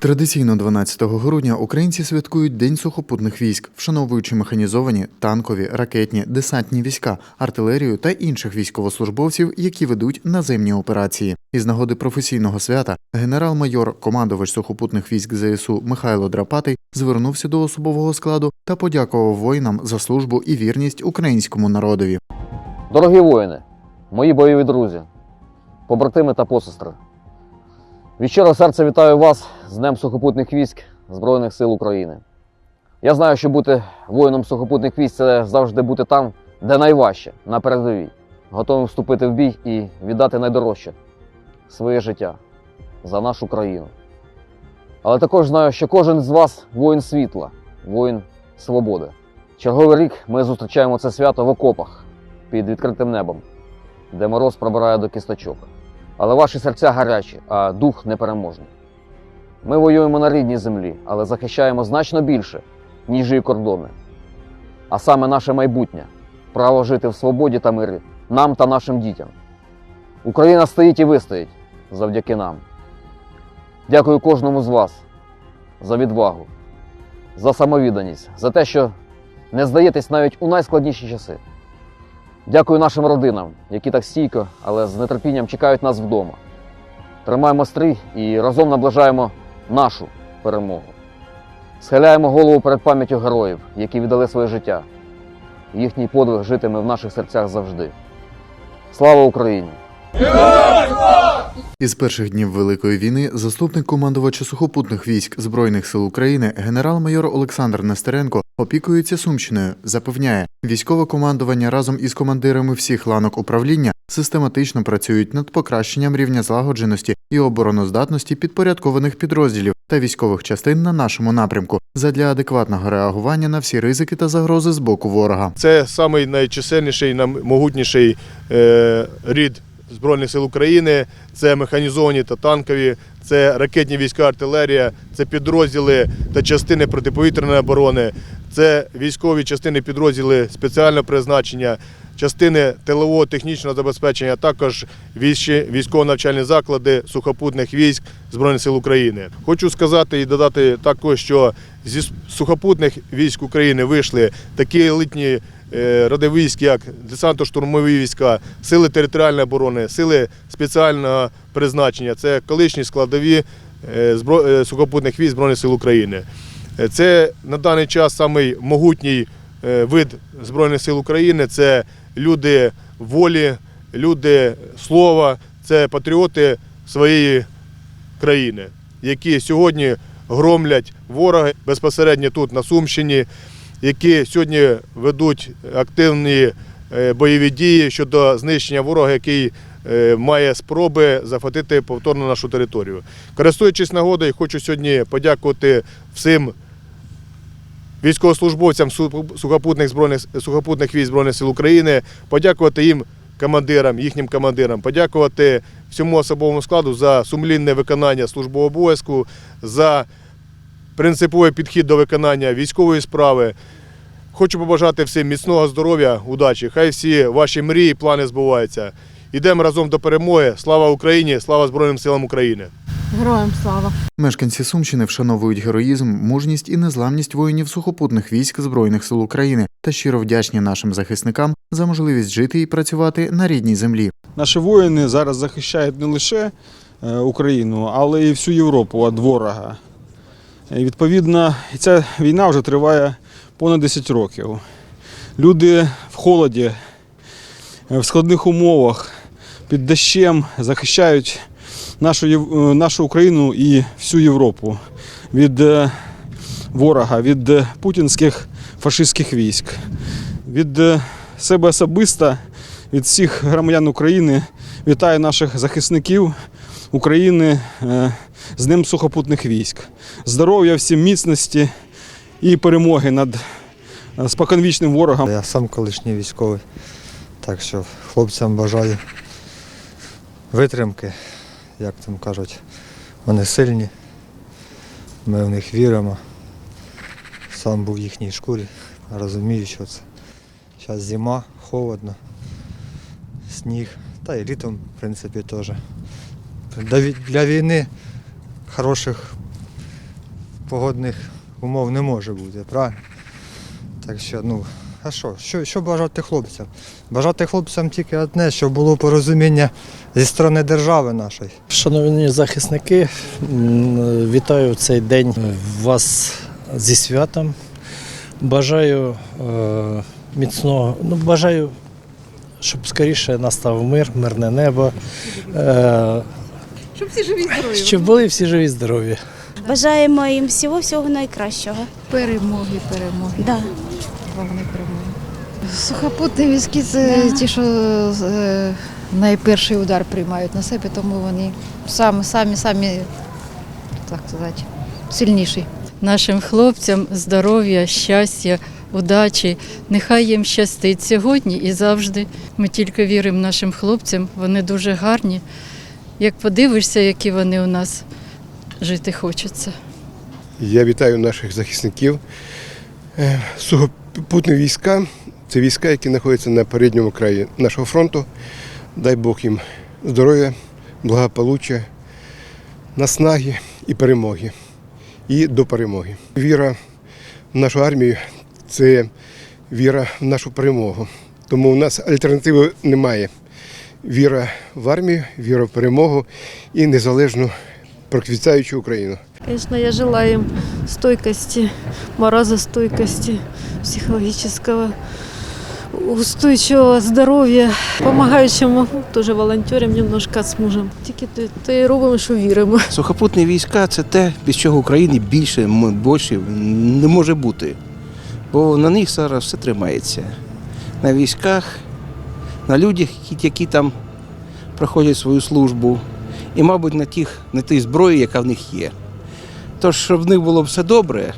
Традиційно 12 грудня українці святкують День сухопутних військ, вшановуючи механізовані, танкові, ракетні, десантні війська, артилерію та інших військовослужбовців, які ведуть наземні операції. Із нагоди професійного свята генерал-майор, командувач сухопутних військ ЗСУ Михайло Драпатий звернувся до особового складу та подякував воїнам за службу і вірність українському народові. Дорогі воїни, мої бойові друзі, побратими та посестри. Від серця вітаю вас з Днем сухопутних військ Збройних сил України. Я знаю, що бути воїном сухопутних військ це завжди бути там, де найважче, на передовій, готовим вступити в бій і віддати найдорожче своє життя за нашу країну. Але також знаю, що кожен з вас воїн світла, воїн свободи. Черговий рік ми зустрічаємо це свято в окопах під відкритим небом, де мороз пробирає до кісточок. Але ваші серця гарячі, а дух непереможний. Ми воюємо на рідній землі, але захищаємо значно більше, ніж її кордони. А саме наше майбутнє право жити в свободі та мирі нам та нашим дітям. Україна стоїть і вистоїть завдяки нам. Дякую кожному з вас за відвагу, за самовідданість, за те, що не здаєтесь навіть у найскладніші часи. Дякую нашим родинам, які так стійко, але з нетерпінням чекають нас вдома. Тримаємо стрій і разом наближаємо нашу перемогу. Схиляємо голову перед пам'яттю героїв, які віддали своє життя. Їхній подвиг житиме в наших серцях завжди. Слава Україні! Із перших днів Великої війни заступник командувача сухопутних військ Збройних сил України генерал-майор Олександр Нестеренко опікується Сумщиною. Запевняє, військове командування разом із командирами всіх ланок управління систематично працюють над покращенням рівня злагодженості і обороноздатності підпорядкованих підрозділів та військових частин на нашому напрямку задля адекватного реагування на всі ризики та загрози з боку ворога. Це самий найчисельніший, наймогутніший е, рід Збройних сил України. Це механізовані та танкові, це ракетні війська, артилерія, це підрозділи та частини протиповітряної оборони, це військові частини підрозділи спеціального призначення, частини тилового технічного забезпечення, а також військово-навчальні заклади сухопутних військ Збройних сил України. Хочу сказати і додати також, що зі сухопутних військ України вийшли такі елітні е, роди військ, як десантно-штурмові війська, сили територіальної оборони, сили спеціального призначення. Це колишні складові е, е, сухопутних військ Збройних сил України. Е, Це на даний час самий могутній е, вид Збройних сил України. Це люди волі, люди слова, це патріоти своєї країни, які сьогодні громлять ворога безпосередньо тут, на Сумщині, які сьогодні ведуть активні е, бойові дії щодо знищення ворога, який має спроби захватити повторно нашу територію. Користуючись нагодою, хочу сьогодні подякувати всім військовослужбовцям сухопутних збройних сухопутних військ Збройних сил України, подякувати їм командирам, їхнім командирам, подякувати всьому особовому складу за сумлінне виконання службового обов'язку, за принциповий підхід до виконання військової справи. Хочу побажати всім міцного здоров'я, удачі. Хай всі ваші мрії, плани збуваються. Ідемо разом до перемоги. Слава Україні! Слава Збройним силам України! Героям слава! Мешканці Сумщини вшановують героїзм, мужність і незламність воїнів сухопутних військ Збройних сил України та щиро вдячні нашим захисникам за можливість жити і працювати на рідній землі. Наші воїни зараз захищають не лише е, Україну, але і всю Європу від ворога. І, відповідно, ця війна вже триває понад 10 років. Люди в холоді, е, в складних умовах, під дощем захищають нашу, е, нашу Україну і всю Європу від е, ворога, від е, путінських фашистських військ. Від себе особисто від всіх громадян України вітаю наших захисників України з Днем сухопутних військ. Здоров'я, всім міцності і перемоги над споконвічним ворогом. Я сам колишній військовий, так що хлопцям бажаю витримки, як там кажуть, вони сильні, ми в них віримо. Сам був в їхній шкурі, розумію, що це. Зараз зима, холодно, сніг, та і літом, в принципі, теж. Для війни хороших погодних умов не може бути, правильно? Так що, ну, а що? Що, що бажати хлопцям? Бажати хлопцям тільки одне, щоб було порозуміння зі сторони держави нашої. Шановні захисники, вітаю в цей день вас зі святом. Бажаю е, міцного, ну бажаю, щоб скоріше настав мир, мирне небо, е, Щоб всі живі здорові. щоб були всі живі, здорові. Бажаємо їм всього всього найкращого. Перемоги, перемоги. Да. Головне перемоги. Сухопутні військи це ті, що е, найперший удар приймають на себе, тому вони самі, самі, самі, так сказати, сильніші. нашим хлопцям здоров'я, щастя, удачі. Нехай їм щастить сьогодні і завжди. Ми тільки віримо нашим хлопцям, вони дуже гарні. Як подивишся, які вони у нас, жити хочеться. Я вітаю наших захисників. Е, Сухопутні війська це війська, які знаходяться на передньому краї нашого фронту. Дай Бог їм здоров'я, благополуччя, наснаги і перемоги. І до перемоги. Віра в нашу армію це віра в нашу перемогу. Тому у нас альтернативи немає. Віра в армію, віра в перемогу і незалежну процвітаючу Україну. Конечно, я желаю им стойкости, морозостойкости, психологического, устойчивого здоров'я. Могу, тоже волонтерим немножко з мужем. Тільки те- робимо, що віримо. Сухопутні війська це те, без чого України більше, більше не може бути. Бо на них зараз все тримається. На військах, на людях, які там проходять свою службу, і, мабуть, на, тих, на тій зброї, яка в них є. Тож, щоб в них було все добре,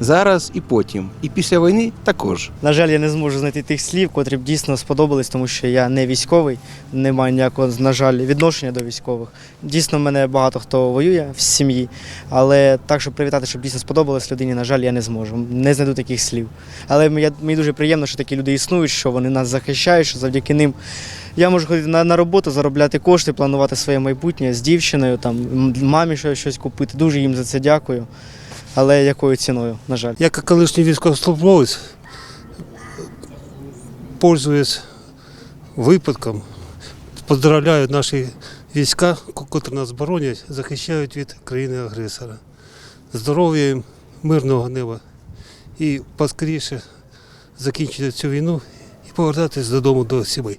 зараз і потім. І після війни також. На жаль, я не зможу знайти тих слів, котрі б дійсно сподобались, тому що я не військовий, не маю ніякого, на жаль, відношення до військових. Дійсно, в мене багато хто воює в сім'ї, але так, щоб привітати, щоб дійсно сподобалось людині, на жаль, я не зможу. Не знайду таких слів. Але мені дуже приємно, що такі люди існують, що вони нас захищають, що завдяки ним я можу ходити на, на роботу, заробляти кошти, планувати своє майбутнє з дівчиною, там, мамі щось, купити. Дуже їм за це дякую. Але якою ціною, на жаль. Я как колишній військовослужбовець, пользуюсь випадком, поздравляю наші війська, котрі нас боронять, захищають від країни-агресора. Здоров'я їм, мирного неба і поскоріше закінчити цю війну і повертатись додому до сімей.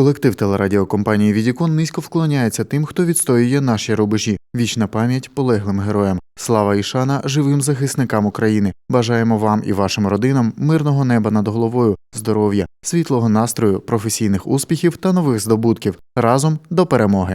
Колектив телерадіокомпанії Відікон низько вклоняється тим, хто відстоює наші рубежі. Вічна пам'ять полеглим героям. Слава і шана живим захисникам України. Бажаємо вам і вашим родинам мирного неба над головою, здоров'я, світлого настрою, професійних успіхів та нових здобутків. Разом до перемоги.